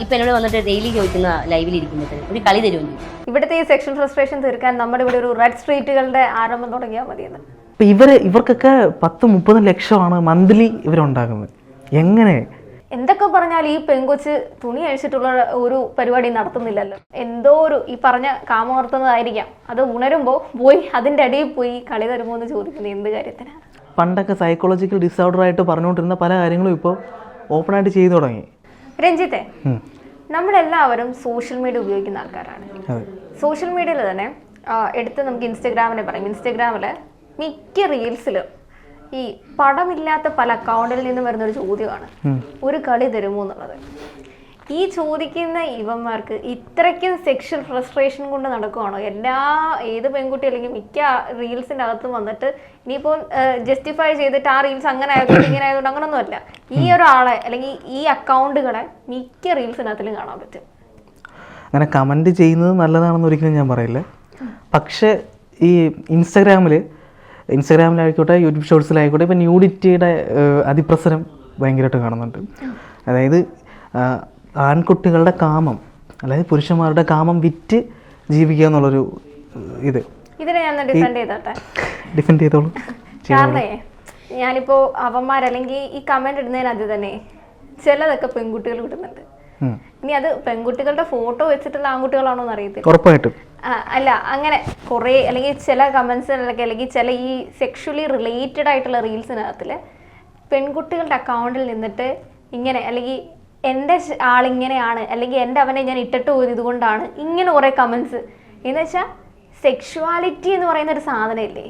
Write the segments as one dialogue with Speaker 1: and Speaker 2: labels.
Speaker 1: ഇപ്പൊ എന്നോട് വന്നിട്ട് ഡെയിലി ചോദിക്കുന്ന ലൈവിൽ ഇരിക്കുന്നത്. ഒരു കളി തരുമെന്ന്
Speaker 2: ഇവിടുത്തെ ഈ സെക്ഷൻ ഫ്രസ്ട്രേഷൻ തീർക്കാൻ നമ്മുടെ ഇവിടെ ഒരു റെഡ് സ്ട്രീറ്റുകളുടെ ആരംഭം തുടങ്ങിയാൽ മതിയെന്ന്.
Speaker 3: ഇപ്പൊ ഇവർ ഇവർക്കൊക്കെ പത്ത് മുപ്പത് ലക്ഷമാണ് മന്ത്ലി ഇവരുണ്ടാക്കുന്നത്. എങ്ങനെ?
Speaker 2: എന്തൊക്കെ പറഞ്ഞാൽ ഈ പെങ്കൊച്ച് തുണി അഴിച്ചിട്ടുള്ള ഒരു പരിപാടി നടത്തുന്നില്ലല്ലോ. എന്തോ ഒരു ഈ പറഞ്ഞ കാമോർത്തുന്നതായിരിക്കാം അത് ഉണരുമ്പോൾ പോയി അതിന്റെ അടിയിൽ പോയി കളി തരുമോ എന്ന് ചോദിക്കുന്നത് എന്ത് കാര്യത്തിനാണ്
Speaker 3: പണ്ടൊക്കെ സൈക്കോളജിക്കൽ ഡിസോർഡർ ആയിട്ട് പറഞ്ഞുകൊണ്ടിരുന്ന പല കാര്യങ്ങളും ഇപ്പോൾ ഓപ്പണായിട്ട് ചെയ്തു തുടങ്ങി.
Speaker 2: രഞ്ജിത്തെ നമ്മളെല്ലാവരും സോഷ്യൽ മീഡിയ ഉപയോഗിക്കുന്ന ആൾക്കാരാണ്. സോഷ്യൽ മീഡിയയിൽ തന്നെ എടുത്ത് നമുക്ക് ഇൻസ്റ്റഗ്രാമിനെ പറയും. ഇൻസ്റ്റഗ്രാമിൽ മിക്ക റീൽസിലും ഈ പടമില്ലാത്ത പല അക്കൗണ്ടിൽ നിന്നും വരുന്ന ഒരു ചോദ്യമാണ്. ഒരു കളി തരുമോ എന്നുള്ളത്. ഈ ചോദിക്കുന്ന ഇവന്മാർക്ക് ഇത്രയ്ക്കും സെക്ഷൽ ഫ്രസ്ട്രേഷൻ കൊണ്ട് നടക്കുവാണോ? എല്ലാ ഏത് പെൺകുട്ടി അല്ലെങ്കിൽ മിക്ക റീൽസിന്റെ അകത്തും വന്നിട്ട് ഇനിയിപ്പോൾ ജസ്റ്റിഫൈ ചെയ്തിട്ട് ആ റീൽസ് അങ്ങനെ ആയതുകൊണ്ട് ഇങ്ങനെ ആയതുകൊണ്ട് അങ്ങനൊന്നുമല്ല ഈ ഒരാളെ അല്ലെങ്കിൽ ഈ അക്കൗണ്ടുകളെ മിക്ക റീൽസിനകത്തിലും കാണാൻ പറ്റും.
Speaker 3: അങ്ങനെ കമന്റ് ചെയ്യുന്നത് നല്ലതാണെന്ന് ഒരിക്കലും ഞാൻ പറയില്ല. പക്ഷേ ഈ ഇൻസ്റ്റഗ്രാമിൽ ഇൻസ്റ്റഗ്രാമിലായിക്കോട്ടെ യൂട്യൂബ് ഷോർട്സിലായിക്കോട്ടെ ഇപ്പം ന്യൂഡിറ്റിയുടെ അതിപ്രസരം ഭയങ്കരമായിട്ട് കാണുന്നുണ്ട്. അതായത് ആൺകുട്ടികളുടെ കാമം അതായത് പുരുഷന്മാരുടെ കാമം വിറ്റ് ജീവിക്കുക എന്നുള്ളൊരു ഇത്.
Speaker 2: ഇതിനെ ഞാൻ ഡിഫെൻഡ് ചെയ്തോട്ടെ?
Speaker 3: ഡിഫെൻഡ് ചെയ്തോളൂ.
Speaker 2: കാരണേ ഞാനിപ്പോ അവന്മാരല്ലെങ്കിൽ ഈ കമന്റ് ഇടുന്നതിന് അത് തന്നെ ചിലതൊക്കെ പെൺകുട്ടികൾ ഇടുന്നുണ്ട്. ഇനി അത് പെൺകുട്ടികളുടെ ഫോട്ടോ വെച്ചിട്ടുള്ള ആൺകുട്ടികളാണോ എന്ന് അറിയത്തില്ല.
Speaker 3: ഉറപ്പായിട്ടും.
Speaker 2: അല്ല അങ്ങനെ കുറേ അല്ലെങ്കിൽ ചില കമന്റ്സിനൊക്കെ അല്ലെങ്കിൽ ചില ഈ സെക്ഷലി റിലേറ്റഡ് ആയിട്ടുള്ള റീൽസിനകത്തിൽ പെൺകുട്ടികളുടെ അക്കൗണ്ടിൽ നിന്നിട്ട് ഇങ്ങനെ അല്ലെങ്കിൽ എന്റെ ആളിങ്ങനെയാണ് അല്ലെങ്കിൽ എന്റെ അവനെ ഞാൻ ഇട്ടിട്ട് പോയത് ഇതുകൊണ്ടാണ് ഇങ്ങനെ കുറേ കമൻസ് എന്ന് വെച്ചാൽ സെക്ഷുവാലിറ്റി എന്ന് പറയുന്ന ഒരു സാധനമില്ലേ?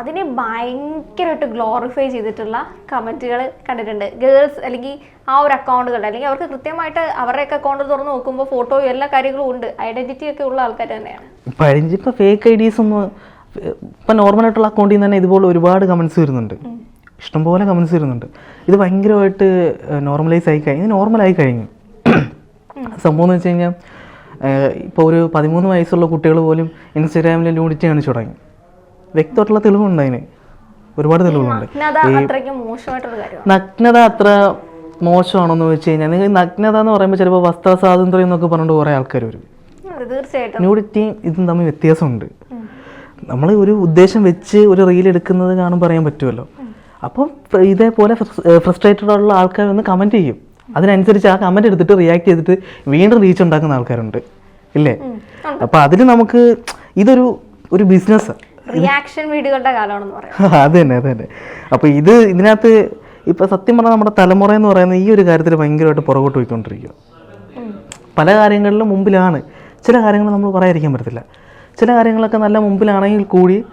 Speaker 2: അതിനെ ഭയങ്കരമായിട്ട് ഗ്ലോറിഫൈ ചെയ്തിട്ടുള്ള കമന്റുകൾ കണ്ടിട്ടുണ്ട്. ഗേൾസ് അല്ലെങ്കിൽ ആ ഒരു അക്കൗണ്ടുകൾ അല്ലെങ്കിൽ അവർക്ക് കൃത്യമായിട്ട് അവരുടെയൊക്കെ അക്കൗണ്ട് തുറന്ന് നോക്കുമ്പോൾ ഫോട്ടോയും എല്ലാ കാര്യങ്ങളും ഉണ്ട്. ഐഡന്റിറ്റി ഒക്കെ ഉള്ള ആൾക്കാർ തന്നെയാണ്.
Speaker 3: ഇപ്പം അഴിഞ്ഞിപ്പോൾ ഫേക്ക് ഐ ഡീസ് ഒന്ന് ഇപ്പം നോർമലായിട്ടുള്ള അക്കൗണ്ടിൽ നിന്ന് തന്നെ ഇതുപോലെ ഒരുപാട് കമൻസ് വരുന്നുണ്ട്. ഇഷ്ടംപോലെ കമൻസ് വരുന്നുണ്ട്. ഇത് ഭയങ്കരമായിട്ട് നോർമലൈസ് ആയി കഴിഞ്ഞു. ഇത് നോർമലായി കഴിഞ്ഞു. സംഭവം എന്ന് വെച്ച് കഴിഞ്ഞാൽ ഇപ്പോൾ ഒരു പതിമൂന്ന് വയസ്സുള്ള കുട്ടികൾ പോലും ഇൻസ്റ്റാഗ്രാമിൽ ന്യൂഡിറ്റി കാണിച്ചു തുടങ്ങി വ്യക്തമായിട്ടുള്ള തെളിവുണ്ട് അതിന്. ഒരുപാട് തെളിവുകളുണ്ട് നഗ്നത അത്ര മോശമാണെന്ന് വെച്ച് കഴിഞ്ഞാൽ നിങ്ങൾ നഗ്നത എന്ന് പറയുമ്പോൾ ചിലപ്പോൾ വസ്ത്ര സ്വാതന്ത്ര്യം എന്നൊക്കെ പറഞ്ഞിട്ട് കുറേ ആൾക്കാർ വരും. ന്യൂഡിറ്റിയും ഇതും തമ്മിൽ വ്യത്യാസമുണ്ട്. നമ്മൾ ഒരു ഉദ്ദേശം വെച്ച് ഒരു റീൽ എടുക്കുന്നത് കാണുമ്പോൾ പറയാൻ പറ്റുമല്ലോ. അപ്പം ഇതേപോലെ ഫ്രസ്ട്രേറ്റഡ് ഉള്ള ആൾക്കാർ ഒന്ന് കമന്റ് ചെയ്യും. അതിനനുസരിച്ച് ആ കമന്റ് എടുത്തിട്ട് റിയാക്ട് ചെയ്തിട്ട് വീണ്ടും റീച്ച് ഉണ്ടാക്കുന്ന ആൾക്കാരുണ്ട്. ഇല്ലേ? അപ്പം അതിൽ നമുക്ക് ഇതൊരു ഒരു ബിസിനസ്
Speaker 2: റിയാക്ഷൻ വീഡിയോകളുടെ കാലമാണെന്ന് പറയാം.
Speaker 3: അത് തന്നെ അത് തന്നെ. അപ്പോൾ ഇത് ഇതിനകത്ത് ഇപ്പം സത്യം പറഞ്ഞാൽ നമ്മുടെ തലമുറ എന്ന് പറയുന്നത് ഈ ഒരു കാര്യത്തിൽ ഭയങ്കരമായിട്ട് പുറകോട്ട് പോയിക്കൊണ്ടിരിക്കുക പല കാര്യങ്ങളിലും മുമ്പിലാണ്. ചില കാര്യങ്ങൾ നമ്മൾ പറയാതിരിക്കാൻ പറ്റത്തില്ല. ചില കാര്യങ്ങളൊക്കെ നല്ല മുമ്പിലാണെങ്കിൽ കൂടി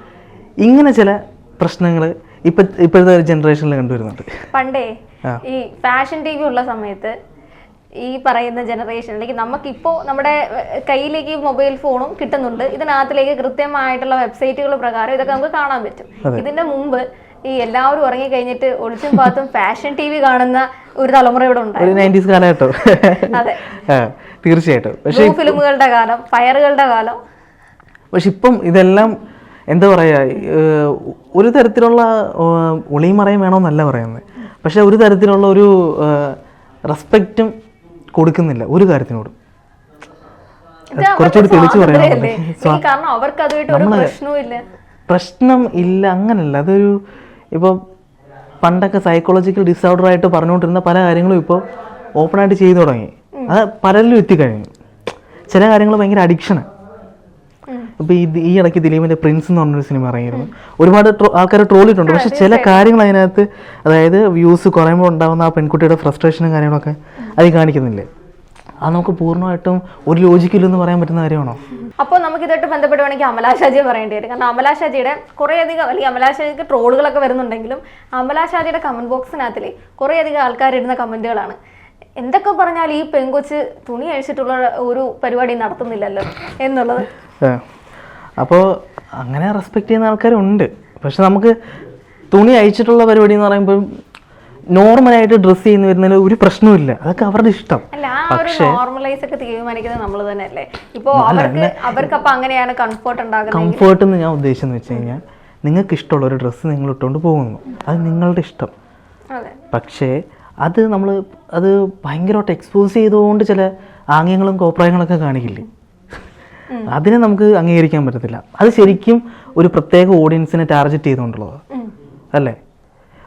Speaker 3: ഇങ്ങനെ ചില പ്രശ്നങ്ങൾ ഇപ്പം ഇപ്പോഴത്തെ ജനറേഷനിൽ കണ്ടുവരുന്നുണ്ട്.
Speaker 2: പണ്ടേ ഈ ഫാഷൻ ടി വി ഉള്ള സമയത്ത് ഈ പറയുന്ന ജനറേഷൻ അല്ലെങ്കിൽ നമുക്കിപ്പോൾ നമ്മുടെ കയ്യിലേക്ക് മൊബൈൽ ഫോണും കിട്ടുന്നുണ്ട്. ഇതിനകത്തിലേക്ക് കൃത്യമായിട്ടുള്ള വെബ്സൈറ്റുകൾ പ്രകാരം ഇതൊക്കെ നമുക്ക് കാണാൻ പറ്റും. ഇതിന്റെ മുമ്പ് ഈ എല്ലാവരും ഉറങ്ങി കഴിഞ്ഞിട്ട് ഒളിച്ചും പാത്തും ഫാഷൻ ടി വി കാണുന്ന ഒരു തലമുറ ഇവിടെ
Speaker 3: നയന്റീസ് കാലഘട്ടം.
Speaker 2: അതെ.
Speaker 3: തീർച്ചയായിട്ടും.
Speaker 2: ഫിലിമുകളുടെ കാലം ഫയറുകളുടെ കാലം.
Speaker 3: പക്ഷെ ഇപ്പം ഇതെല്ലാം എന്താ പറയുക ഒരു തരത്തിലുള്ള ഏഹ് ഒളിയും മറയും വേണമെന്നല്ല പറയുന്നത്. പക്ഷെ ഒരു തരത്തിലുള്ള ഒരു റെസ്പെക്റ്റും കൊടുക്കുന്നില്ല ഒരു കാര്യത്തിനോടും. കുറച്ചുകൂടി തെളിച്ച് പ്രശ്നം ഇല്ല അങ്ങനല്ല. അതൊരു ഇപ്പോൾ പണ്ടൊക്കെ സൈക്കോളജിക്കൽ ഡിസോർഡർ ആയിട്ട് പറഞ്ഞുകൊണ്ടിരുന്ന പല കാര്യങ്ങളും ഇപ്പോൾ ഓപ്പണായിട്ട് ചെയ്തു തുടങ്ങി. അത് പലരിലും എത്തിക്കഴിഞ്ഞു. ചില കാര്യങ്ങൾ ഭയങ്കര അഡിക്ഷനാണ് ഇപ്പൊ ഈ ഈ ഇടയ്ക്ക് ദിലീപിന്റെ പ്രിൻസ് എന്ന് പറഞ്ഞൊരു സിനിമ ഇറങ്ങിയിരുന്നു. ഒരുപാട് ആൾക്കാർ ട്രോളിട്ടുണ്ട് പക്ഷെ ചില കാര്യങ്ങൾ അതിനകത്ത് അതായത് വ്യൂസ് കുറയുമ്പോൾ ഉണ്ടാകുന്ന ആ പെൺകുട്ടിയുടെ ഫ്രസ്ട്രേഷനും കാര്യങ്ങളൊക്കെ അത് കാണിക്കുന്നില്ലേ? അത് നമുക്ക് പൂർണമായിട്ടും ഒരു ലോജിക്കില്ലെന്ന് പറയാൻ പറ്റുന്ന കാര്യമാണോ?
Speaker 2: അപ്പോൾ നമുക്ക് ഇതായിട്ട് ബന്ധപ്പെടുവാണെങ്കിൽ അമലാഷാജിയെ പറയേണ്ടി വരും. കാരണം അമലാഷാജിയുടെ കുറേയധികം അല്ലെങ്കിൽ അമലാഷാജിക്ക് ട്രോളുകളൊക്കെ വരുന്നുണ്ടെങ്കിലും അമലാഷാജിയുടെ കമന്റ് ബോക്സിനകത്തിൽ കുറേയധികം ആൾക്കാർ ഇടുന്ന കമന്റുകളാണ്. എന്തൊക്കെ പറഞ്ഞാൽ ഈ പെങ്കൊച്ച് തുണി അഴിച്ചിട്ടുള്ള ഒരു പരിപാടി നടത്തുന്നില്ലല്ലോ എന്നുള്ളത്.
Speaker 3: അപ്പോൾ അങ്ങനെ റെസ്പെക്ട് ചെയ്യുന്ന ആൾക്കാരുണ്ട്. പക്ഷെ നമുക്ക് തുണി അയച്ചിട്ടുള്ള പരിപാടി എന്ന് പറയുമ്പോൾ നോർമലായിട്ട് ഡ്രസ്സ് ചെയ്യുന്ന വരുന്നതിൽ ഒരു പ്രശ്നമില്ല അതൊക്കെ അവരുടെ ഇഷ്ടം.
Speaker 2: ആ നോർമലൈസ് ഒക്കെ തീരുമാനിക്കുന്നത് നമ്മൾ അവർക്ക് അങ്ങനെയാണ് കംഫർട്ട് ഉണ്ടാകുന്നത്
Speaker 3: കംഫേർട്ട് എന്ന് ഞാൻ ഉദ്ദേശിച്ചെന്ന് വെച്ച് കഴിഞ്ഞാൽ നിങ്ങൾക്ക് ഇഷ്ടമുള്ള ഒരു ഡ്രസ്സ് നിങ്ങൾ ഇട്ടുകൊണ്ട് പോകുന്നു. അത് നിങ്ങളുടെ ഇഷ്ടം. പക്ഷേ അത് നമ്മൾ അത് ഭയങ്കരമായിട്ട് എക്സ്പോസ് ചെയ്തുകൊണ്ട് ചില ആംഗ്യങ്ങളും കോപ്രായങ്ങളൊക്കെ കാണിക്കില്ലേ? അതിനെ നമുക്ക് അംഗീകരിക്കാൻ പറ്റത്തില്ല. അത് ശരിക്കും ഒരു പ്രത്യേക ഓഡിയൻസിനെ ടാർഗറ്റ്
Speaker 2: ചെയ്തുകൊണ്ടുള്ളത്.
Speaker 3: അല്ലേ?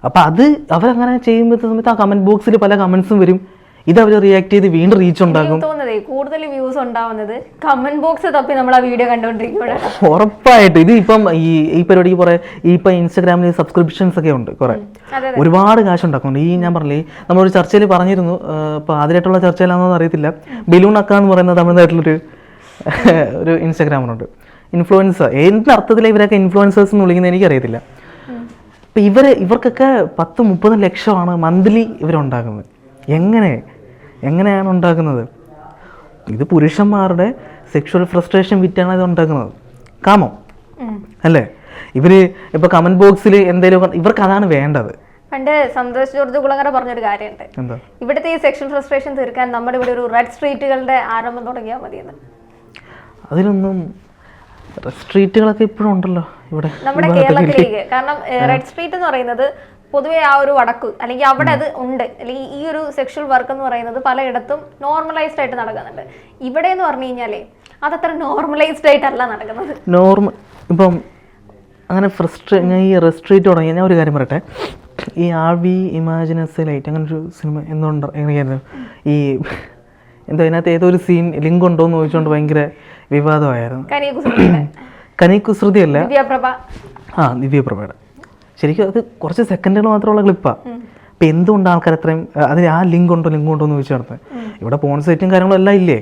Speaker 3: അപ്പം അത് അവരങ്ങനെ ചെയ്യുമ്പോൾ സമയത്ത് ആ കമന്റ് ബോക്സിൽ പല കമന്റ്സും വരും. ഇത് അവർ റിയാക്ട് ചെയ്ത് വീണ്ടും റീച്ച് ഉണ്ടാകും
Speaker 2: തോന്നുന്നതേ കൂടുതൽ വ്യൂസ് ഉണ്ടാവുന്നത് കമന്റ് ബോക്സ് തപ്പി നമ്മൾ ആ വീഡിയോ കണ്ടുകൊണ്ടിരിക്കുമ്പോഴാണ്
Speaker 3: ഉറപ്പായിട്ട്. ഇത് ഇപ്പം ഈ ഈ പരിപാടിക്ക് കുറെ ഈ ഇപ്പം ഇൻസ്റ്റാഗ്രാമിൽ സബ്സ്ക്രിപ്ഷൻസ് ഒക്കെ ഉണ്ട് കുറെ. ഒരുപാട് കാശ് ഉണ്ടാക്കുന്നുണ്ട് ഈ ഞാൻ പറഞ്ഞില്ലേ നമ്മളൊരു ചർച്ചയിൽ പറഞ്ഞിരുന്നു ഇപ്പൊ ആദ്യമായിട്ടുള്ള ചർച്ചയിലാണെന്ന് അറിയത്തില്ല. ബലൂൺ അക്ക എന്ന് പറയുന്ന തമിഴ്നാട്ടിലൊരു ഒരു ഇൻസ്റ്റാഗ്രാമറുണ്ട്. ഇൻഫ്ലുവൻസർ എന്ത് അർത്ഥത്തിലാണ് ഇവരൊക്കെ ഇൻഫ്ലുവൻസേഴ്സ് എന്ന് വിളിക്കുന്നത് എനിക്കറിയത്തില്ല. അപ്പം ഇവർ ഇവർക്കൊക്കെ പത്ത് മുപ്പത് ലക്ഷമാണ് മന്ത്ലി ഇവരുണ്ടാകുന്നത് എങ്ങനെ എങ്ങനെയാണ് ഉണ്ടാക്കുന്നത്? ഇത് പുരുഷന്മാരുടെ സെക്ഷുവൽ ഫ്രസ്ട്രേഷൻ വിറ്റാണ് ഇത് ഉണ്ടാക്കുന്നത്. കാമം അല്ലേ? ഇവർ ഇപ്പൊ കമന്റ് ബോക്സിൽ എന്തെങ്കിലും ഇവർക്ക് അതാണ് വേണ്ടത്.
Speaker 2: പണ്ട് സന്തോഷ് ജോർജ് കുളങ്ങര പറഞ്ഞൊരു കാര്യമുണ്ട്. ഇവിടുത്തെ ഈ സെക്ഷൽ ഫ്രസ്ട്രേഷൻ തീർക്കാൻ നമ്മുടെ ഇവിടെ ഒരു റെഡ് സ്ട്രീറ്റുകളുടെ ആരംഭം തുടങ്ങിയാൽ മതിയെന്ന്.
Speaker 3: അതിലൊന്നും സ്ട്രീറ്റുകളൊക്കെ ഇപ്പോഴും ഉണ്ടല്ലോ ഇവിടെ.
Speaker 2: നമ്മുടെ കേരളത്തിലേക്ക്. കാരണം റെഡ് സ്ട്രീറ്റ് എന്ന് പറയുന്നത് പൊതുവെ ആ ഒരു വടക്ക് അല്ലെങ്കിൽ അവിടെ അത് ഉണ്ട്. അല്ലെങ്കിൽ ഈ ഒരു സെക്ഷൽ വർക്ക് എന്ന് പറയുന്നത് പലയിടത്തും നോർമലൈസ്ഡ് ആയിട്ട് നടക്കുന്നുണ്ട്. ഇവിടെ എന്ന് പറഞ്ഞു കഴിഞ്ഞാലേ അതത്ര നോർമലൈസ്ഡ് ആയിട്ടല്ല നടക്കുന്നത്.
Speaker 3: നോർമൽ ഇപ്പം അങ്ങനെ ഫ്രസ്ട്രേ ഞാൻ ഈ റെസ്ട്രീറ്റ് തുടങ്ങി ഞാൻ ഒരു കാര്യം പറയട്ടെ. ഈ ആർ വി ഇമാജിനസ് ലൈറ്റ് അങ്ങനെ ഒരു സിനിമ എന്തുകൊണ്ട് എങ്ങനെയായിരുന്നു? ഈ എന്തോ അതിനകത്ത് ഏതോ ഒരു സീൻ ലിങ്ക് ഉണ്ടോ എന്ന് ചോദിച്ചുകൊണ്ട് ഭയങ്കര വിവാദമായിരുന്നു. കുസൃതിയല്ല
Speaker 2: ദിവ്യപ്രഭ.
Speaker 3: ആ ദിവ്യപ്രഭയുടെ. ശരിക്കും അത് കുറച്ച് സെക്കൻഡുകൾ മാത്രമുള്ള ക്ലിപ്പാണ് അപ്പം എന്തുകൊണ്ട് ആൾക്കാർ അത്രയും ആ, അതിന് ആ ലിങ്ക് ഉണ്ടോ ലിങ്ക് ഉണ്ടോ എന്ന് ചോദിച്ചു നടത്തുന്നത് ഇവിടെ പോൺ സൈറ്റും കാര്യങ്ങളും എല്ലാം ഇല്ലേ?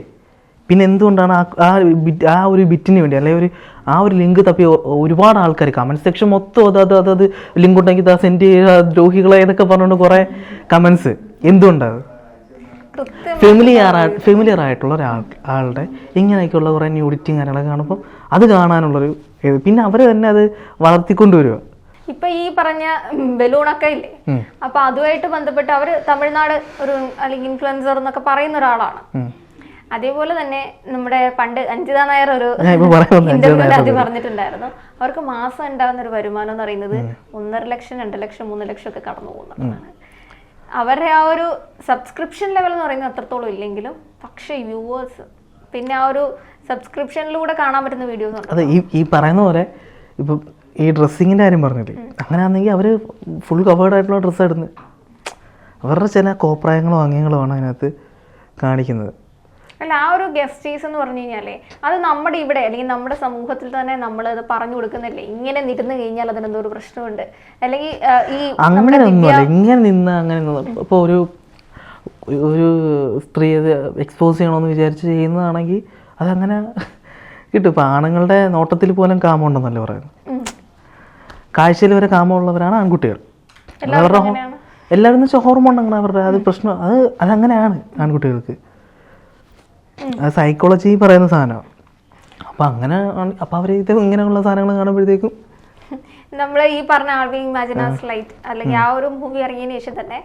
Speaker 3: പിന്നെ എന്തുകൊണ്ടാണ് ആ ആ ബിറ്റ് ആ ഒരു ബിറ്റിന് വേണ്ടി അല്ലെങ്കിൽ ഒരു ആ ഒരു ലിങ്ക് തപ്പി ഒരുപാട് ആൾക്കാർ കമന്റ് സെക്ഷൻ മൊത്തം അത് അത് അത് അത് ലിങ്ക് ഉണ്ടെങ്കിൽ സെൻഡ് ചെയ്യുക ദ്രോഹികളെ എന്നൊക്കെ പറഞ്ഞുകൊണ്ട് കുറേ കമൻസ് എന്തുകൊണ്ടത്
Speaker 2: കൃത്യം
Speaker 3: ഫെമിലിയർ ഫെമിലിയർ ആയിട്ടുള്ള ഒരാൾ ആളുടെ ഇങ്ങനെയൊക്കെയുള്ള കുറേ ന്യൂഡിറ്റിയും കാര്യങ്ങളൊക്കെ കാണുമ്പോൾ അത് കാണാനുള്ളൊരു ഇത്. പിന്നെ അവർ തന്നെ അത് വളർത്തിക്കൊണ്ടുവരിക
Speaker 2: ഇപ്പൊ ഈ പറഞ്ഞ ബലൂണൊക്കെ ഇല്ലേ. അപ്പൊ അതുമായിട്ട് ബന്ധപ്പെട്ട് അവർ തമിഴ്നാട് ഒരു അല്ലെങ്കിൽ ഇൻഫ്ലുവൻസർ എന്നൊക്കെ പറയുന്ന ഒരാളാണ്. അതേപോലെ തന്നെ നമ്മുടെ പണ്ട് അഞ്ജിത നായർ ഒരു
Speaker 3: ഇന്റർവ്യൂ
Speaker 2: ഇന്റർവ്യൂവിൽ പറഞ്ഞിട്ടുണ്ടായിരുന്നു. അവർക്ക് മാസം ഉണ്ടാകുന്ന ഒരു വരുമാനം എന്ന് പറയുന്നത് ഒന്നര ലക്ഷം രണ്ട് ലക്ഷം മൂന്ന് ലക്ഷം ഒക്കെ കടന്നു പോകുന്നതാണ് അവരുടെ ആ ഒരു സബ്സ്ക്രിപ്ഷൻ ലെവൽ എന്ന് പറയുന്നത് അത്രത്തോളം ഇല്ലെങ്കിലും പക്ഷേ വ്യൂവേഴ്സ് പിന്നെ ആ ഒരു സബ്സ്ക്രിപ്ഷനിലൂടെ കാണാൻ പറ്റുന്ന വീഡിയോസ്
Speaker 3: അതെ ഈ ഈ പറയുന്ന പോലെ ഇപ്പം ഈ ഡ്രസ്സിങ്ങിന്റെ കാര്യം പറഞ്ഞില്ലേ? അങ്ങനെയാണെങ്കിൽ അവർ ഫുൾ കവേർഡ് ആയിട്ടുള്ള ഡ്രസ്സ് ഇടുന്നത്. അവരുടെ ചില കോപ്രായങ്ങളോ അംഗങ്ങളോ ആണ് അതിനകത്ത് കാണിക്കുന്നത്.
Speaker 2: അല്ല ആ ഒരു ഗസ്റ്റീസ് എന്ന് പറഞ്ഞു കഴിഞ്ഞാലേ അത് നമ്മുടെ ഇവിടെ അല്ലെങ്കിൽ നമ്മുടെ സമൂഹത്തിൽ തന്നെ നമ്മൾ അത് പറഞ്ഞു കൊടുക്കുന്നില്ലേ? ഇങ്ങനെ നിരുന്ന് കഴിഞ്ഞാൽ അതിനെന്തോ ഒരു പ്രശ്നമുണ്ട്. അല്ലെങ്കിൽ ഈ
Speaker 3: അങ്ങനെ ഇങ്ങനെ നിന്ന് അങ്ങനെ ഇപ്പോൾ ഒരു ഒരു സ്ത്രീ അത് എക്സ്പോസ് ചെയ്യണമെന്ന് വിചാരിച്ച് ചെയ്യുന്നതാണെങ്കിൽ അതങ്ങനെ കിട്ടും. ഇപ്പം ആണുങ്ങളുടെ നോട്ടത്തിൽ പോലും കാമമുണ്ടെന്നല്ലേ പറയുന്നത്. കാഴ്ചയിൽ വരെ കാമുള്ളവരാണ് ആൺകുട്ടികൾ. അവരുടെ. എല്ലാവരും വെച്ചാൽ ഹോർമോൺ അങ്ങനെ അവരുടെ അത് പ്രശ്നം അത് അതങ്ങനെയാണ് ആൺകുട്ടികൾക്ക്. സൈക്കോളജി പറയുന്ന സാധനമാണ് അപ്പം അങ്ങനെ അപ്പൊ അവർ ഇത് ഇങ്ങനെയുള്ള സാധനങ്ങൾ കാണുമ്പോഴത്തേക്കും
Speaker 2: നമ്മൾ ഈ പറഞ്ഞ ആൾവി ഇമാജിനാസ് ലൈറ്റ് അല്ലെങ്കിൽ ആ ഒരു മൂവി ഇറങ്ങിയതിന് ശേഷം തന്നെ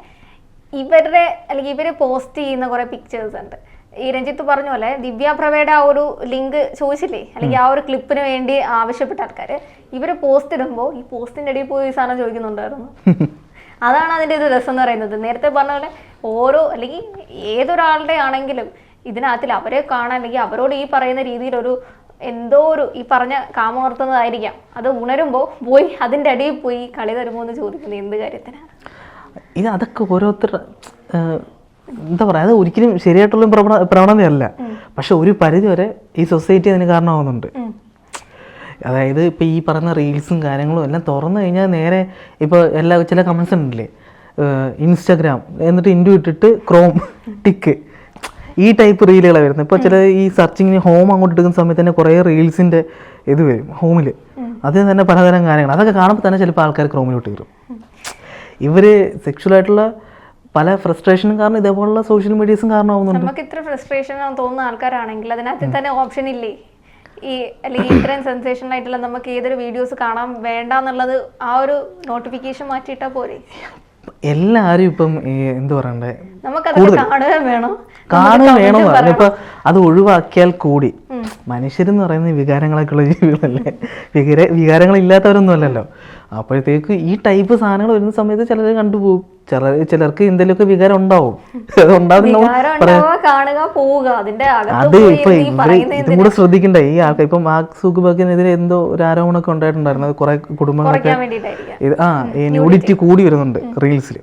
Speaker 2: ഇവരുടെ അല്ലെങ്കിൽ ഇവർ പോസ്റ്റ് ചെയ്യുന്ന കുറെ പിക്ചേഴ്സ് ഉണ്ട്. ഈ രഞ്ജിത്ത് പറഞ്ഞ പോലെ ദിവ്യ പ്രഭയുടെ ആ ഒരു ലിങ്ക് ചോദിച്ചില്ലേ? അല്ലെങ്കിൽ ആ ഒരു ക്ലിപ്പിന് വേണ്ടി ആവശ്യപ്പെട്ട ആൾക്കാര് ഇവർ പോസ്റ്റ് ഇടുമ്പോൾ ഈ പോസ്റ്റിന്റെ അടിയിൽ പോയി ഈ സാധനം ചോദിക്കുന്നുണ്ടായിരുന്നു. അതാണ് അതിന്റെ ഒരു രസം എന്ന് പറയുന്നത്. നേരത്തെ പറഞ്ഞ പോലെ ഓരോ അല്ലെങ്കിൽ ഏതൊരാളുടെ ആണെങ്കിലും ഇതിനകത്തിൽ അവരെ കാണാൻ അല്ലെങ്കിൽ അവരോട് ഈ പറയുന്ന രീതിയിൽ ഒരു എന്തോ ഒരു ഈ പറഞ്ഞ കാമോർത്തുന്നതായിരിക്കാം അത് ഉണരുമ്പോൾ പോയി അതിന്റെ അടിയിൽ പോയി കളി തരുമോ എന്ന് ചോദിക്കുന്നത് എന്ത് കാര്യത്തിനാണ്?
Speaker 3: ഇത് അതൊക്കെ ഓരോരുത്തർ എന്താ പറയുക അത് ഒരിക്കലും ശരിയായിട്ടുള്ള പ്രവണ പ്രവണതയല്ല. പക്ഷെ ഒരു പരിധി വരെ ഈ സൊസൈറ്റി അതിന് കാരണമാവുന്നുണ്ട്.
Speaker 2: ഉം.
Speaker 3: അതായത് ഇപ്പോൾ ഈ പറയുന്ന റീൽസും കാര്യങ്ങളും എല്ലാം തുറന്നു കഴിഞ്ഞാൽ നേരെ ഇപ്പോൾ എല്ലാ ചില കമൻസ് ഉണ്ടല്ലേ? ഇൻസ്റ്റാഗ്രാം എന്നിട്ട് ഇൻഡു ഇട്ടിട്ട് ക്രോം ടിക്ക്. ഈ ടൈപ്പ് റീലുകളാണ് വരുന്നത്. ഇപ്പോൾ ചില ഈ സെർച്ചിങ്ങിന് ഹോം അങ്ങോട്ട് എടുക്കുന്ന സമയത്ത് തന്നെ കുറേ റീൽസിന്റെ ഇത് വരും ഹോമിൽ അതിന് തന്നെ പലതരം കാര്യങ്ങൾ. അതൊക്കെ കാണുമ്പോൾ തന്നെ ചിലപ്പോൾ ആൾക്കാർ ക്രോമിലോട്ട് വരും ഇവർ ആയിട്ടുള്ള പല ഫ്രസ്ട്രേഷനും കാരണം ഇതേപോലുള്ള സോഷ്യൽ മീഡിയസും കാരണമാവുന്നുണ്ട്.
Speaker 2: നമുക്ക് ഇത്ര ഫ്രസ്ട്രേഷൻ തോന്നുന്ന ആൾക്കാരാണെങ്കിൽ അതിനകത്ത് തന്നെ ഓപ്ഷൻ ഇല്ലേ? ഈ അല്ലെങ്കിൽ ഇത്രയും സെൻസേഷൻ ആയിട്ടുള്ള നമുക്ക് ഏതൊരു വീഡിയോസ് കാണാൻ വേണ്ട എന്നുള്ളത് ആ ഒരു നോട്ടിഫിക്കേഷൻ മാറ്റിയിട്ടാ പോരെ?
Speaker 3: എല്ലാരും ഇപ്പം എന്താ എന്ത് പറയണ്ടേ?
Speaker 2: നമുക്കത് കാണുകയും വേണം.
Speaker 3: കാണുക വേണം ഇപ്പൊ അത് ഒഴിവാക്കിയാൽ കൂടി. മനുഷ്യരെന്ന് പറയുന്ന വികാരങ്ങളൊക്കെ ഉള്ള ജീവികളല്ലേ? വികാര വികാരങ്ങളില്ലാത്തവരൊന്നും അല്ലല്ലോ അപ്പോഴത്തേക്ക് ഈ ടൈപ്പ് സാധനങ്ങൾ വരുന്ന സമയത്ത് ചിലർ കണ്ടുപോകും ചില ചിലർക്ക് എന്തെങ്കിലുമൊക്കെ വികാരം ഉണ്ടാവും. അത് ഇപ്പൊ ഇതും കൂടെ ശ്രദ്ധിക്കണ്ടേ? ഈ ആൾക്കാർ ഇപ്പൊ മാർക്ക് സുഖബക്കിനെതിരെ എന്തോ ഒരു ആരോപണമൊക്കെ ഉണ്ടായിട്ടുണ്ടായിരുന്നു. കുറെ കുടുംബങ്ങളൊക്കെ ഇത് ആ ന്യൂഡിറ്റി കൂടി വരുന്നുണ്ട് റീൽസിൽ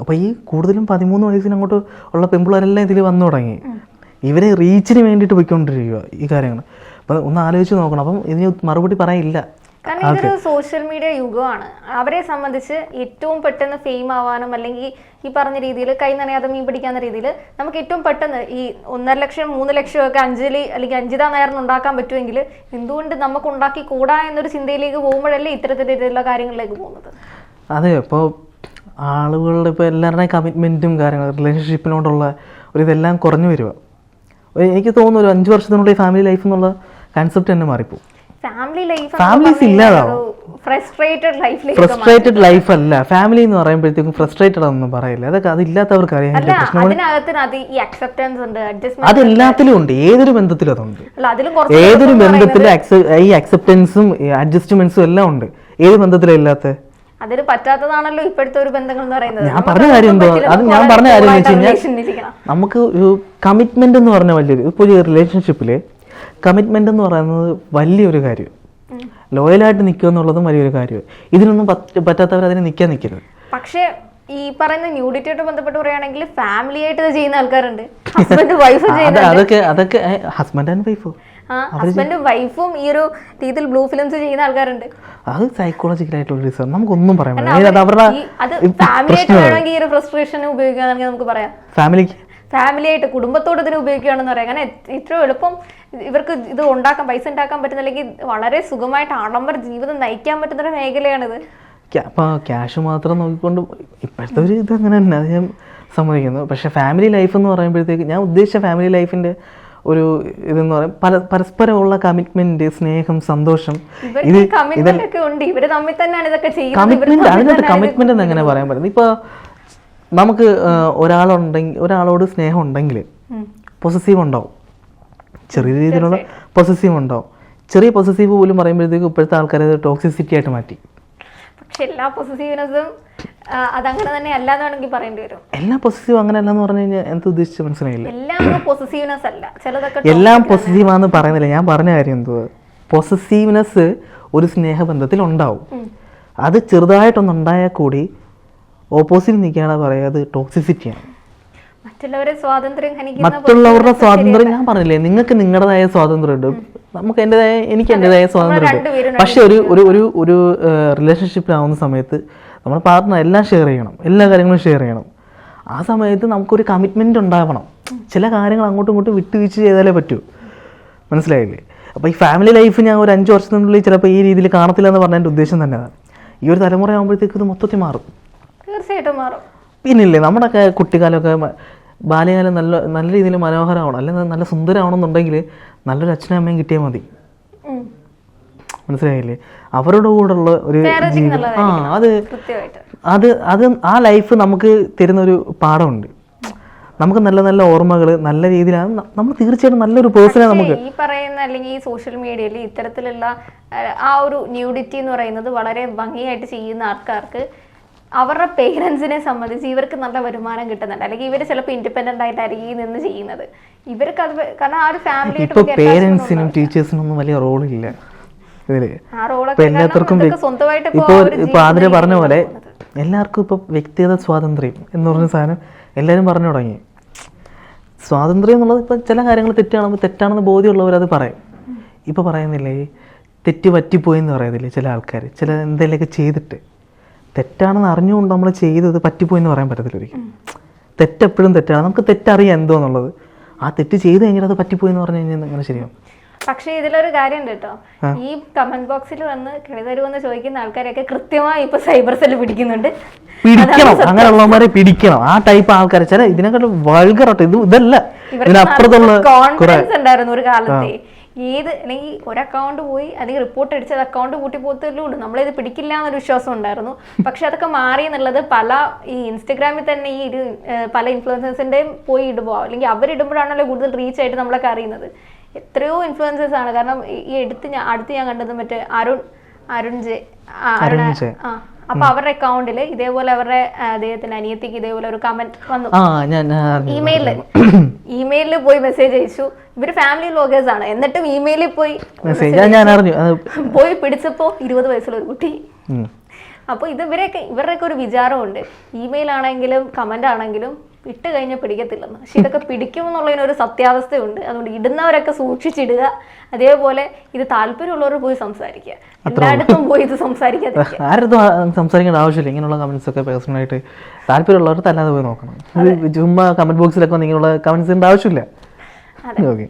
Speaker 3: അപ്പൊ ഈ കൂടുതലും പതിമൂന്ന് വയസ്സിന് അങ്ങോട്ട് ഉള്ള പെമ്പിളരെല്ലാം ഇതിൽ വന്നു തുടങ്ങി. ഇവരെ റീച്ചിന് വേണ്ടിയിട്ട് പോയിക്കൊണ്ടിരിക്കുക ഈ കാര്യങ്ങൾ അപ്പൊ ഒന്ന് ആലോചിച്ച് നോക്കണം. അപ്പം ഇതിന് മറുപടി പറയാനില്ല
Speaker 2: കാരണം ഇതൊരു സോഷ്യൽ മീഡിയ യുഗമാണ്. അവരെ സംബന്ധിച്ച് ഏറ്റവും പെട്ടെന്ന് ഫെയിം ആവാനും അല്ലെങ്കിൽ ഈ പറഞ്ഞ രീതിയിൽ കൈ നനയാതെ മീൻ പിടിക്കാവുന്ന രീതിയിൽ നമുക്ക് ഏറ്റവും പെട്ടെന്ന് ഈ ഒന്നര ലക്ഷം മൂന്ന് ലക്ഷം ഒക്കെ അഞ്ജലി അല്ലെങ്കിൽ അഞ്ജിത നേരം ഉണ്ടാക്കാൻ പറ്റുമെങ്കിൽ എന്തുകൊണ്ട് നമുക്ക് ഉണ്ടാക്കി കൂടാ എന്നൊരു ചിന്തയിലേക്ക് പോകുമ്പോഴല്ലേ ഇത്തരത്തിലുള്ള കാര്യങ്ങളിലേക്ക് പോകുന്നത്?
Speaker 3: അതെ. ഇപ്പോൾ ആളുകളുടെ ഇപ്പോൾ എല്ലാവരുടെയും കമ്മിറ്റ്മെന്റും കാര്യങ്ങളും റിലേഷൻഷിപ്പിനോടുള്ള ഒരു ഇതെല്ലാം കുറഞ്ഞു വരിക എനിക്ക് തോന്നുന്നു ഒരു അഞ്ച് വർഷത്തിനുള്ളിൽ ഫാമിലി ലൈഫ് എന്നുള്ള കൺസെപ്റ്റ് തന്നെ മാറിപ്പോകും
Speaker 2: ഫാമിലി ലൈഫ്
Speaker 3: ഇല്ലാതാവും.
Speaker 2: ഫ്രസ്ട്രേറ്റഡ് ലൈഫിലേക്ക്
Speaker 3: ഫ്രസ്ട്രേറ്റഡ് ലൈഫ് അല്ല. ഫാമിലി എന്ന് പറയുമ്പോഴത്തേക്കും ഫ്രസ്ട്രേറ്റഡ് ആണെന്ന് പറയില്ല. അതൊക്കെ അതില്ലാത്തവർക്ക് അറിയാൻ അത് എല്ലാത്തിലും ഉണ്ട് ഏതൊരു ബന്ധത്തിലും അതുണ്ട്. ഏതൊരു ബന്ധത്തിലും ഈ അക്സെപ്റ്റൻസും അഡ്ജസ്റ്റ്മെന്റ്സും എല്ലാം ഉണ്ട്. ഏത് ബന്ധത്തിലും ഇല്ലാത്ത?
Speaker 2: അതിന് പറ്റാത്തതാണല്ലോ ഇപ്പോഴത്തെ ഒരു ബന്ധങ്ങൾ എന്ന് പറയുന്നത്.
Speaker 3: ഞാൻ പറഞ്ഞ കാര്യം എന്തോ അത് ഞാൻ പറഞ്ഞ കാര്യം എന്ന് വെച്ച് കഴിഞ്ഞാൽ നമുക്ക് ഒരു കമ്മിറ്റ്മെന്റ് എന്ന് പറഞ്ഞ വലിയൊരു ഇപ്പോൾ ഒരു റിലേഷൻഷിപ്പിൽ കമ്മിറ്റ്മെന്റ് എന്ന് പറയുന്നത് വലിയൊരു കാര്യം. ലോയലായിട്ട് നിൽക്കുക എന്നുള്ളതും വലിയൊരു കാര്യം. ഇതിനൊന്നും പറ്റാത്തവർ അതിന് നിൽക്കാൻ നിൽക്കരുത്.
Speaker 2: പക്ഷേ ഈ പറയുന്ന ന്യൂഡിറ്റിയായിട്ട് ബന്ധപ്പെട്ട് പറയുകയാണെങ്കിൽ ഫാമിലി ആയിട്ട് ചെയ്യുന്ന ആൾക്കാരുണ്ട്. ഹസ്ബൻഡ് വൈഫ്
Speaker 3: അതൊക്കെ അതൊക്കെ ഹസ്ബൻഡ് ആൻഡ് വൈഫോ
Speaker 2: ഹസ്ബൻഡും വൈഫും ഈ ഒരു രീതിയിൽ ബ്ലൂ ഫിലിംസ് ചെയ്യുന്ന ആൾക്കാരുണ്ട്.
Speaker 3: അത് സൈക്കോളജിക്കൽ ആയിട്ടുള്ള റീസൺ നമുക്കൊന്നും പറയാൻ പറ്റില്ല. അവരുടെ
Speaker 2: ഫാമിലി ഈ ഒരു ഫ്രസ്ട്രേഷൻ ഉപയോഗിക്കുകയാണെങ്കിൽ നമുക്ക് പറയാം.
Speaker 3: ഫാമിലിക്ക്
Speaker 2: ഫാമിലി ആയിട്ട് കുടുംബത്തോട് ഇതിനെ ഉപയോഗിക്കുകയാണെന്ന് പറയാം. കാരണം ഏറ്റവും എളുപ്പം ഇവർക്ക് ഇത് ഉണ്ടാക്കാൻ പൈസ ഉണ്ടാക്കാൻ പറ്റുന്ന അല്ലെങ്കിൽ വളരെ സുഖമായിട്ട് ആഡംബര ജീവിതം നയിക്കാൻ പറ്റുന്ന ഒരു മേഖലയാണിത്.
Speaker 3: അപ്പോൾ ക്യാഷ് മാത്രം നോക്കിക്കൊണ്ട് ഇപ്പോഴത്തെ ഒരു ഇത് അങ്ങനെ തന്നെ. അത് ഞാൻ സമ്മതിക്കുന്നു. പക്ഷേ ഫാമിലി ലൈഫ് എന്ന് പറയുമ്പോഴത്തേക്ക് ഞാൻ ഉദ്ദേശിച്ച ഫാമിലി ലൈഫിന്റെ ഒരു ഇതെന്ന് പറയും പരസ്പരമുള്ള കമ്മിറ്റ്മെന്റ് സ്നേഹം സന്തോഷം.
Speaker 2: കമ്മിറ്റ്മെന്റ്
Speaker 3: അതിനകത്ത് കമ്മിറ്റ്മെന്റ് എന്ന് എങ്ങനെ പറയാൻ പറ്റുന്നത് ഇപ്പോൾ നമുക്ക് ഒരാളുണ്ടെങ്കിൽ ഒരാളോട് സ്നേഹം ഉണ്ടെങ്കിൽ പൊസസീവ് ഉണ്ടാവും. ചെറിയ രീതിയിലുള്ള പൊസസീവ് ഉണ്ടാവും. ചെറിയ പൊസസീവ് പോലും പറയുമ്പോഴത്തേക്ക് ഇപ്പോഴത്തെ ആൾക്കാരെ ടോക്സിസിറ്റി ആയിട്ട് മാറ്റി.
Speaker 2: പക്ഷെ എല്ലാ പൊസസീവ്നെസ്സും അതങ്ങനെ തന്നെ അല്ല എന്ന് വേണമെങ്കിൽ പറയേണ്ടി വരും.
Speaker 3: എല്ലാം പൊസസീവ് അങ്ങനെ അല്ലെന്ന് പറഞ്ഞു കഴിഞ്ഞാൽ എന്ത് ഉദ്ദേശിച്ച് മനസ്സിലായില്ല?
Speaker 2: എല്ലാം പൊസസീവ്നെസ് അല്ല. ചിലതൊക്കെ
Speaker 3: എല്ലാം പോസിറ്റീവ് ആണെന്ന് പറയുന്നില്ല. ഞാൻ പറഞ്ഞ കാര്യം എന്തുവാ? പൊസസീവ്നെസ് ഒരു സ്നേഹബന്ധത്തിൽ ഉണ്ടാവും. അത് ചെറുതായിട്ടൊന്നുണ്ടായാൽ കൂടി ഓപ്പോസിറ്റ് നിൽക്കുകയാണ് പറയുക. അത് ടോക്സിസിറ്റിയാണ്
Speaker 2: മറ്റുള്ളവരെ സ്വാതന്ത്ര്യം
Speaker 3: മറ്റുള്ളവരുടെ സ്വാതന്ത്ര്യം ഞാൻ പറഞ്ഞില്ലേ? നിങ്ങൾക്ക് നിങ്ങളുടേതായ സ്വാതന്ത്ര്യമുണ്ട്. നമുക്ക് എന്റെതായ എനിക്ക് എന്റെതായ സ്വാതന്ത്ര്യമുണ്ട്. പക്ഷെ ഒരു ഒരു ഒരു റിലേഷൻഷിപ്പിലാവുന്ന സമയത്ത് നമ്മൾ പാർട്ട്ണർ എല്ലാം ഷെയർ ചെയ്യണം. എല്ലാ കാര്യങ്ങളും ഷെയർ ചെയ്യണം. ആ സമയത്ത് നമുക്കൊരു കമ്മിറ്റ്മെന്റ് ഉണ്ടാവണം. ചില കാര്യങ്ങൾ അങ്ങോട്ടും ഇങ്ങോട്ടും വിട്ടുവീഴ്ച ചെയ്താലേ പറ്റൂ. മനസ്സിലായില്ലേ? അപ്പോൾ ഈ ഫാമിലി ലൈഫ് ഞാൻ ഒരു അഞ്ച് വർഷത്തിനുള്ളിൽ ചിലപ്പോൾ ഈ രീതിയിൽ കാണത്തില്ല എന്ന് പറഞ്ഞതിന്റെ ഉദ്ദേശം തന്നെയാണ് ഈ ഒരു തലമുറ ആകുമ്പോഴത്തേക്ക് ഇത് മൊത്തത്തിൽ മാറും.
Speaker 2: തീർച്ചയായിട്ടും മാറും.
Speaker 3: പിന്നില്ലേ നമ്മുടെയൊക്കെ കുട്ടിക്കാലമൊക്കെ ബാല്യകാലം നല്ല നല്ല രീതിയിൽ മനോഹരമാവണം. അല്ലെങ്കിൽ നല്ല സുന്ദരമാവണമെന്നുണ്ടെങ്കിൽ നല്ലൊരു അച്ഛനും അമ്മയും കിട്ടിയാൽ മതി. മനസ്സിലായില്ലേ? അവരുടെ കൂടെയുള്ള ഒരു ആ അത് അത് അത് ആ ലൈഫ് നമുക്ക് തരുന്നൊരു പാഠമുണ്ട്. നമുക്ക് നല്ല നല്ല ഓർമ്മകൾ നല്ല രീതിയിലാണ് നമ്മൾ തീർച്ചയായിട്ടും നല്ലൊരു പേഴ്സണെ നമുക്ക്.
Speaker 2: ഈ പറയുന്ന അല്ലെങ്കിൽ ഈ സോഷ്യൽ മീഡിയയിൽ ഇത്തരത്തിലുള്ള ആ, ഒരു ന്യൂഡിറ്റി എന്ന് പറയുന്നത് വളരെ ഭംഗിയായിട്ട് ചെയ്യുന്ന ആൾക്കാർക്ക് അവരുടെ പേരൻസിനെ സംബന്ധിച്ച് ഇവർക്ക് നല്ല വരുമാനം കിട്ടുന്നുണ്ട്. അല്ലെങ്കിൽ ഇവർ ചിലപ്പോൾ ഇൻഡിപെൻഡന്റ് ആയിട്ടായിരിക്കും ഈ നിന്ന് ചെയ്യുന്നത്. ഇവർക്ക് അത് കാരണം ആ ഒരു ഫാമിലി
Speaker 3: പേരൻസിനും ടീച്ചേഴ്സിനും ഒന്നും വലിയ റോളില്ല
Speaker 2: ഇതിൽ റോളൊക്കെ
Speaker 3: ഇപ്പൊ
Speaker 2: ഇപ്പൊ
Speaker 3: ആതിര പറഞ്ഞ പോലെ എല്ലാവർക്കും ഇപ്പൊ വ്യക്തിഗത സ്വാതന്ത്ര്യം എന്ന് പറഞ്ഞ സാധനം എല്ലാവരും പറഞ്ഞു തുടങ്ങി. സ്വാതന്ത്ര്യം എന്നുള്ളത് ഇപ്പൊ ചില കാര്യങ്ങൾ തെറ്റാണെന്ന് തെറ്റാണെന്ന് ബോധ്യമുള്ളവർ അത് പറയും. ഇപ്പൊ പറയുന്നില്ലേ തെറ്റ് പറ്റിപ്പോയി എന്ന് പറയുന്നില്ലേ ചില ആൾക്കാർ ചില എന്തെങ്കിലുമൊക്കെ ചെയ്തിട്ട്. തെറ്റാണെന്ന് അറിഞ്ഞുകൊണ്ട് നമ്മൾ ചെയ്തത് പറ്റിപ്പോയി എന്ന് പറയാൻ പറ്റത്തില്ല ഒരിക്കലും. തെറ്റെപ്പോഴും തെറ്റാണ്. നമുക്ക് തെറ്ററിയാം എന്തോ എന്നുള്ളത്. ആ തെറ്റ് ചെയ്ത് കഴിഞ്ഞാൽ അത് പറ്റിപ്പോയി എന്ന് പറഞ്ഞു കഴിഞ്ഞാൽ അങ്ങനെ ശരിയാവും.
Speaker 2: പക്ഷേ ഇതിലൊരു കാര്യം ഉണ്ട് കേട്ടോ ഈ കമന്റ് ബോക്സിൽ വന്ന് കിളിതരുമെന്ന് ചോദിക്കുന്ന ആൾക്കാരെയൊക്കെ കൃത്യമായി ഇപ്പൊ സൈബർ സെൽ പിടിക്കുന്നുണ്ട്.
Speaker 3: പിടിക്കണം. അങ്ങനെയുള്ളവന്മാരെ പിടിക്കണം. ആ ടൈപ്പ് ആൾക്കാരെ ചില ഇതിനെക്കാട്ടും വൾഗറാട്ടോ ഇത് ഇതല്ല. ഇതിനപ്പുറത്തുള്ള
Speaker 2: കോൺഫിഡൻസ് ഉണ്ടായിരുന്നു ഒരു കാലത്തെ. ഏത് അല്ലെങ്കിൽ ഒരു അക്കൗണ്ട് പോയി അല്ലെങ്കിൽ റിപ്പോർട്ട് അടിച്ചത് അക്കൗണ്ട് കൂട്ടി പോകത്തല്ലേ ഉള്ളൂ. നമ്മളിത് പിടിക്കില്ല എന്നൊരു വിശ്വാസം ഉണ്ടായിരുന്നു. പക്ഷെ അതൊക്കെ മാറി എന്നുള്ളത് പല ഈ ഇൻസ്റ്റഗ്രാമിൽ തന്നെ ഈ ഒരു പല ഇൻഫ്ലുവൻസേഴ്സിന്റെയും പോയി ഇടുമ്പോൾ അല്ലെങ്കിൽ അവരിടുമ്പോഴാണല്ലോ കൂടുതൽ റീച്ച് ആയിട്ട് നമ്മളൊക്കെ അറിയുന്നത്. എത്രയോ ഇൻഫ്ലുവൻസേഴ്സ് ആണ്. കാരണം ഈ- എടുത്ത് ഞാൻ അടുത്ത് ഞാൻ കണ്ടത് മറ്റേ അരുൺ അരുൺ ജെ
Speaker 3: അരുൺ
Speaker 2: ആ അപ്പൊ അവരുടെ അക്കൗണ്ടിൽ ഇതേപോലെ അവരുടെ അദ്ദേഹത്തിന് അദ്ദേഹത്തിന്റെ അനിയത്തിക്ക് ഇതേപോലെ ഒരു കമന്റ് വന്നു. ഇമെയിലിൽ ഇമെയിലിൽ പോയി മെസ്സേജ് അയച്ചു. ഇവർ ഫാമിലി വ്ലോഗേഴ്സ് ആണ്. എന്നിട്ടും ഇമെയിലിൽ പോയി
Speaker 3: മെസ്സേജ്
Speaker 2: പോയി പിടിച്ചപ്പോ ഇരുപത് വയസ്സുള്ള ഒരു കുട്ടി.
Speaker 3: അപ്പൊ
Speaker 2: അപ്പോൾ ഇത് ഇവരെയൊക്കെ ഇവരുടെയൊക്കെ ഒരു വിചാരമുണ്ട്. ഇമെയിൽ ആണെങ്കിലും കമന്റ് ആണെങ്കിലും ഇട്ട് കഴിഞ്ഞാൽ പിടിക്കത്തില്ലെന്ന്. പക്ഷെ ഇതൊക്കെ പിടിക്കും എന്നുള്ളതിന് ഒരു സത്യാവസ്ഥയുണ്ട്. അതുകൊണ്ട് ഇടുന്നവരൊക്കെ സൂക്ഷിച്ചിടുക. അതേപോലെ ഇത് താല്പര്യമുള്ളവർ പോയി സംസാരിക്കുക. എല്ലായിടത്തും പോയി ഇത്
Speaker 3: സംസാരിക്കാതെ സംസാരിക്കേണ്ട ആവശ്യമില്ല. ഇങ്ങനെയുള്ള കമന്റ്സ് ഒക്കെ പേഴ്സണലായിട്ട് താല്പര്യമുള്ളവർ തല്ലാതെ പോയി നോക്കണം. ചുമ്മാ കമന്റ് ബോക്സിലൊക്കെ ഇങ്ങനെയുള്ള കമന്റ്സ് ആവശ്യമില്ല. ഓക്കെ